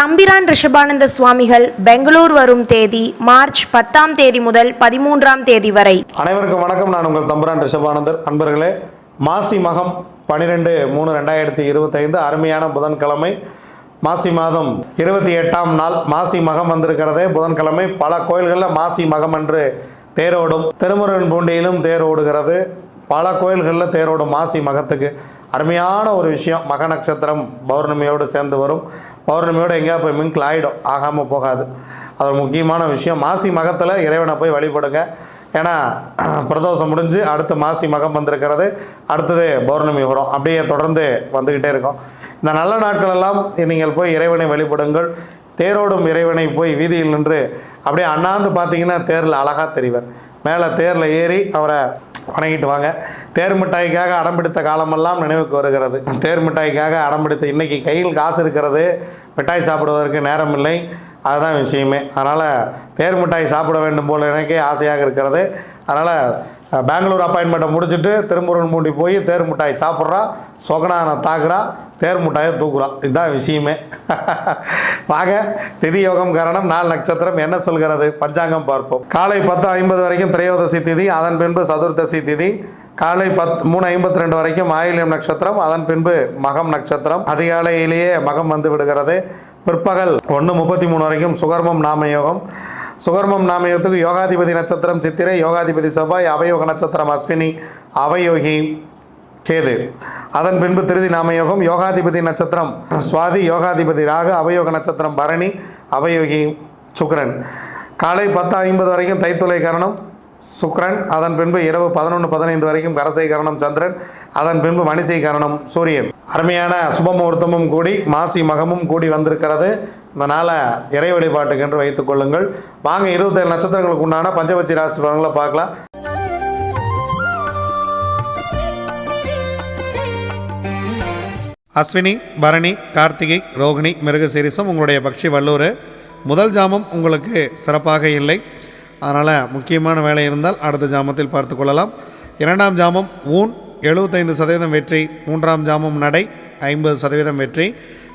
தம்பிரான் ரிஷபானந்த சுவாமிகள் பெங்களூர் வரும் தேதி மார்ச் பத்தாம் தேதி முதல் பதிமூன்றாம் தேதி வரை. அனைவருக்கும் வணக்கம். நான் உங்கள் தம்பிரான் ரிஷபானந்தர். அன்பர்களே மாசி மகம் பன்னிரெண்டு மூணு ரெண்டாயிரத்தி இருபத்தைந்து அருமையான புதன்கிழமை. மாசி மாதம் இருபத்தி எட்டாம் நாள் மாசி மகம் வந்திருக்கிறதே. புதன்கிழமை பல கோயில்களில் மாசி மகம் என்று தேரோடும் திருமுருகன் பூண்டியிலும் தேர் ஓடுகிறது. பல கோயில்களில் தேரோடும் மாசி மகத்துக்கு அருமையான ஒரு விஷயம். மக நட்சத்திரம் பௌர்ணமியோடு சேர்ந்து வரும். பௌர்ணமியோடு எங்கேயா போய் மிங்கில் ஆகிடும் ஆகாமல் போகாது. அது ஒரு முக்கியமான விஷயம். மாசி மகத்தில் இறைவனை போய் வழிபடுங்க. ஏன்னா பிரதோஷம் முடிஞ்சு அடுத்து மாசி மகம் வந்திருக்கிறது. அடுத்தது பௌர்ணமி வரும். அப்படியே தொடர்ந்து வந்துக்கிட்டே இருக்கும். இந்த நல்ல நாட்கள் எல்லாம் நீங்கள் போய் இறைவனை வழிபடுங்கள். தேரோடும் இறைவனை போய் வீதியில் நின்று அப்படியே அண்ணாந்து பார்த்தீங்கன்னா தேரில் அழகாக தெரிவர். மேலே தேரில் ஏறி அவரை வணங்கிட்டு வாங்க. தேர் மிட்டாய்க்காக அடம் பிடித்த காலமெல்லாம் நினைவுக்கு வருகிறது. தேர் மிட்டாய்க்காக அடம்பிடித்த இன்றைக்கி கையில் காசு இருக்கிறது. மிட்டாய் சாப்பிடுவதற்கு நேரம் இல்லை. அதுதான் விஷயமே. அதனால் தேர் மிட்டாய் சாப்பிட வேண்டும் போல் எனக்கே ஆசையாக இருக்கிறது. அதனால் பெங்களூர் அப்பாயின்மெண்ட்டை முடிச்சுட்டு திருமுருகன் மூண்டி போய் தேர் மிட்டாய் சாப்பிட்றான் சொகனான தாக்குறான் தேர் மிட்டாயை தூக்குறான் இதுதான் விஷயமே. வாங்க திதி யோகம் காரணம் நாலு நட்சத்திரம் என்ன சொல்கிறது? பஞ்சாங்கம் பார்ப்போம். காலை பத்து ஐம்பது வரைக்கும் திரையோதசி திதி அதன் பின்பு சதுர்தசி திதி. காலை பத் மூணு ஐம்பத்தி ரெண்டு வரைக்கும் ஆயிலியம் நட்சத்திரம் அதன் பின்பு மகம் நட்சத்திரம். அதிகாலையிலேயே மகம் வந்து விடுகிறது. பிற்பகல் ஒன்று முப்பத்தி மூணு வரைக்கும் சுகர்மம் நாமயோகம். சுகர்மம் நாமயத்துக்கு யோகாதிபதி நட்சத்திரம் சித்திரை யோகாதிபதி செவ்வாய் அவயோக நட்சத்திரம் அஸ்வினி அவயோகி கேது. அதன் பின்பு திருதி நாமயோகம் யோகாதிபதி நட்சத்திரம் சுவாதி யோகாதிபதி ராகு அவயோக நட்சத்திரம் பரணி அவயோகி சுக்ரன் காலை பத்து ஐம்பது வரைக்கும் தைத்துளை கரணம் சுக்ரன் அதன் பின்பு இரவு பதினொன்று பதினைந்து வரைக்கும் கரசை கரணம் சந்திரன். அதன் பின்பு மணிசை கரணம் சூரியன். அருமையான சுபமுகூர்த்தமும் கூடி மாசி மகமும் கூடி வந்திருக்கிறது. அதனால் இறை வழிபாட்டுக்கென்று வைத்துக் கொள்ளுங்கள். வாங்க இருபத்தேழு நட்சத்திரங்களுக்கு உண்டான பஞ்சபட்சி ராசி பலன்களை பார்க்கலாம். அஸ்வினி பரணி கார்த்திகை ரோகிணி மிருகசீரிசம் உங்களுடைய பக்ஷி வல்லூர் முதல் ஜாமம் உங்களுக்கு சிறப்பாக இல்லை. அதனால் முக்கியமான வேலை இருந்தால் அடுத்த ஜாமத்தில் பார்த்து கொள்ளலாம். இரண்டாம் ஜாமம் ஊன் எழுபத்தைந்து சதவீதம் வெற்றி. மூன்றாம் ஜாமம் நடை ஐம்பது சதவீதம் வெற்றி.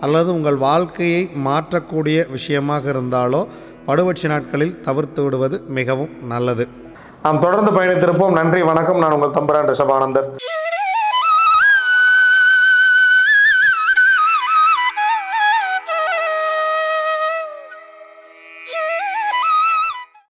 அல்லது உங்கள் வாழ்க்கையை மாற்றக்கூடிய விஷயமாக இருந்தாலோ படுபட்சி நாட்களில் தவிர்த்து விடுவது மிகவும் நல்லது. நாம் தொடர்ந்து பயணித்திருப்போம். நன்றி வணக்கம். நான் உங்கள் தம்பரான் ரிஷபானந்தர்